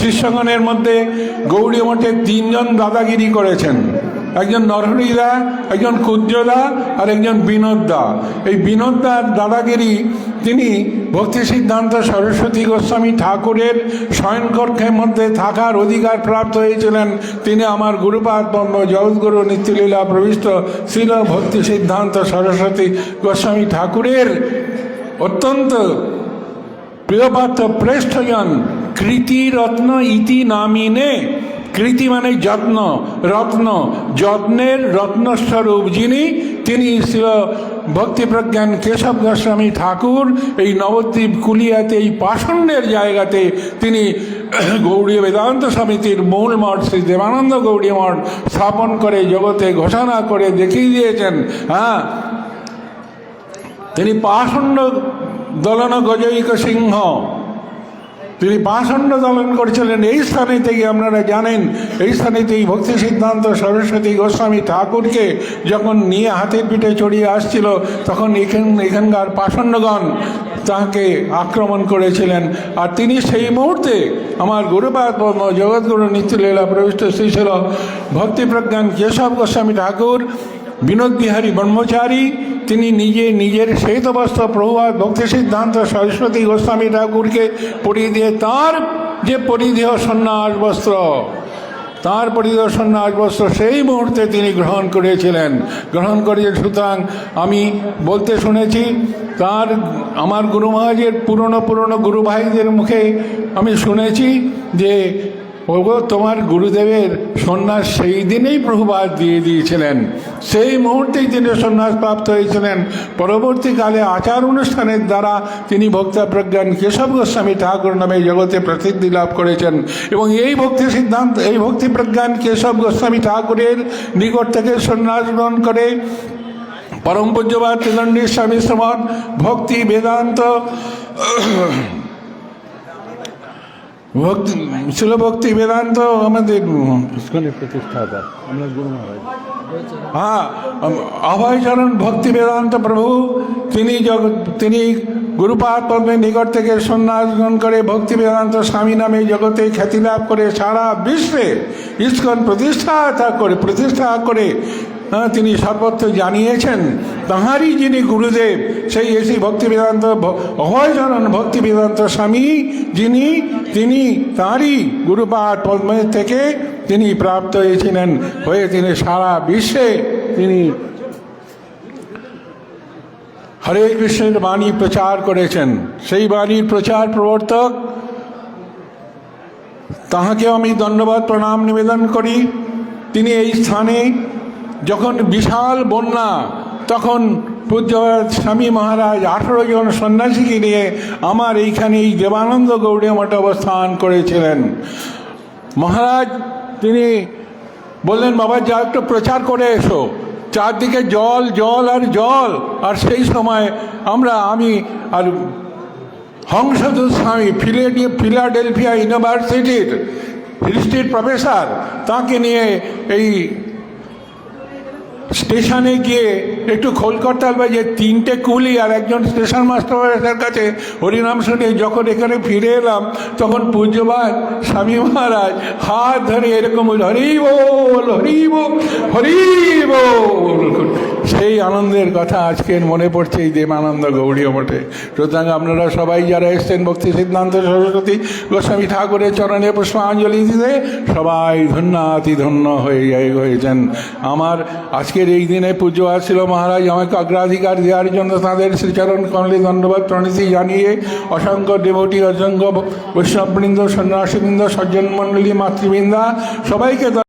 শিষ্যগণের মধ্যে গৌড়ী মঠে তিনজন দাদাগিরি করেছেন। একজন নরহরিদা, একজন ক্ষুদ্রদা আর একজন বিনোদদা। এই বিনোদদার দাদাগিরি, তিনি ভক্তি সিদ্ধান্ত সরস্বতী গোস্বামী ঠাকুরের শয়নকক্ষের মধ্যে থাকার অধিকার প্রাপ্ত হয়েছিলেন। তিনি আমার পদ্ম জগৎগুরু নিত্যলীলা প্রবিষ্ট ছিল ভক্তি সিদ্ধান্ত সরস্বতী গোস্বামী ঠাকুরের অত্যন্ত প্রিয়পাত্র প্রেষ্ঠজন কৃতি রত্ন ইতি নামিনে। কৃতি মানে যত্ন, রত্ন। যত্নের রত্নস্বরূপ যিনি, তিনি ছিল ভক্তিপ্রজ্ঞান কেশব গোস্বামী ঠাকুর। এই নবদ্বীপ কুলিয়াতে, এই পাষণ্ডের জায়গাতে তিনি গৌড়ীয় বেদান্ত সমিতির মূল মঠ শ্রী দেবানন্দ গৌড়ী মঠ স্থাপন করে জগতে ঘোষণা করে দেখিয়ে দিয়েছেন। হ্যাঁ। তিনি পাষণ্ড দলন গজৈক সিংহ। তিনি পাষণ্ড দলন করেছিলেন। এই স্থানে থেকে আপনারা জানেন, এই স্থানেতেই ভক্তি সিদ্ধান্ত সরস্বতী গোস্বামী ঠাকুরকে যখন নিয়ে হাতের পিঠে চড়িয়ে আসছিল, তখন এখান, এখানকার পাষণ্ডগণ তাকে আক্রমণ করেছিলেন। আর তিনি সেই মুহূর্তে আমার গুরুপাদ জগৎগুরু নিত্যলীলা প্রবিষ্ট শ্রী ছিল ভক্তিপ্রজ্ঞান কেশব গোস্বামী ঠাকুর, বিনোদ বিহারী ব্রহ্মচারী তিনি নিজে নিজের শ্বেতবস্ত্র প্রভাত ভক্তি সিদ্ধান্ত সরস্বতী গোস্বামী ঠাকুরকে পরিয়ে দিয়ে তার যে পরিধেয় সন্ন্যাস বস্ত্র, তার পরিধেয় সন্ন্যাস বস্ত্র সেই মুহূর্তে তিনি গ্রহণ করেছিলেন। গ্রহণ করে সুতরাং আমি বলতে শুনেছি, তার, আমার গুরু মহারাজের পুরনো পুরনো গুরু ভাইদের মুখে আমি শুনেছি যে ওগো, তোমার গুরুদেবের সন্ন্যাস সেই দিনেই প্রভুবাদ দিয়ে দিয়েছিলেন। সেই মুহূর্তেই তিনি সন্ন্যাস প্রাপ্ত হয়েছিলেন। পরবর্তীকালে আচার অনুষ্ঠানের দ্বারা তিনি ভক্তা প্রজ্ঞান কেশব গোস্বামী ঠাকুর নামে জগতে প্রসিদ্ধি লাভ করেছেন এবং এই ভক্তি সিদ্ধান্ত, এই ভক্তি প্রজ্ঞান কেশব গোস্বামী ঠাকুরের নিকট থেকে সন্ন্যাস গ্রহণ করে পরম পূজ্যবাদ ত্রিদণ্ডী স্বামী শ্রমণ, ভক্তি বেদান্ত ভক্তি ছিল ভক্তি বেদান্ত আমাদের প্রতিষ্ঠাতা আমরা গুরু মহারাজ। হ্যাঁ অভয়চরণ ভক্তি বেদান্ত প্রভু তিনি জগৎ তিনি গুরুপাদ পদ্মের নিকট থেকে সন্ন্যাস গ্রহণ করে ভক্তি বেদান্ত স্বামী নামে জগতে খ্যাতি লাভ করে সারা বিশ্বে ইস্কন প্রতিষ্ঠা করে প্রতিষ্ঠা করে তিনি সর্বত্র জানিয়েছেন, তাহারই যিনি গুরুদেব, সেই এসি ভক্তি বেদান্ত অভয়চরণ ভক্তি স্বামী, যিনি, তিনি তাঁরই গুরুপাঠ পদ্মের থেকে তিনি প্রাপ্ত হয়েছিলেন, হয়ে তিনি সারা বিশ্বে তিনি হরে কৃষ্ণের বাণী প্রচার করেছেন। সেই বাণীর প্রচার প্রবর্তক, তাহাকেও আমি ধন্যবাদ, প্রণাম নিবেদন করি। তিনি এই স্থানে যখন বিশাল বন্যা, তখন পূজ্য স্বামী মহারাজ আঠেরো জন সন্ন্যাসীকে নিয়ে আমার এইখানে এই দেবানন্দ গৌড়ীয় মঠে অবস্থান করেছিলেন। মহারাজ, তিনি বললেন, বাবা, যা একটু প্রচার করে এসো। চারদিকে জল জল আর জল, আর সেই সময় আমরা, আমি আর হংসদূত স্বামী ফিলেডি, ফিলাডেলফিয়া ইউনিভার্সিটির হিস্ট্রির প্রফেসর, তাকে নিয়ে এই স্টেশনে গিয়ে একটু খোল করতে হবে যে তিনটে কুলি আর একজন স্টেশন মাস্টার কাছে হরিনাম শুনে যখন এখানে ফিরে এলাম, তখন পূজ্যবান স্বামী মহারাজ হাত ধরে এরকম হরি বল হরি বল হরি বল। সেই আনন্দের কথা আজকের মনে পড়ছে এই দেবানন্দ গৌড়ীয় মঠে। সুতরাং আপনারা সবাই যারা এসছেন, ভক্তি সিদ্ধান্ত, সরস্বতী গোস্বামী ঠাকুরের চরণে পুষ্পাঞ্জলি দিতে, সবাই ধন্যাতি ধন্য হয়ে হয়েছেন। আমার আজকের এই দিনে পুজো আসছিল মহারাজ আমাকে অগ্রাধিকার দেওয়ার জন্য তাদের শ্রীচরণ কমলে ধন্যবাদ প্রণীতি জানিয়ে অসংখ্য দেবটি অসংখ্য বৈষ্ণববৃন্দ, সন্ন্যাসীবৃন্দ সজ্জন মণ্ডলী মাতৃবৃন্দা, সবাইকে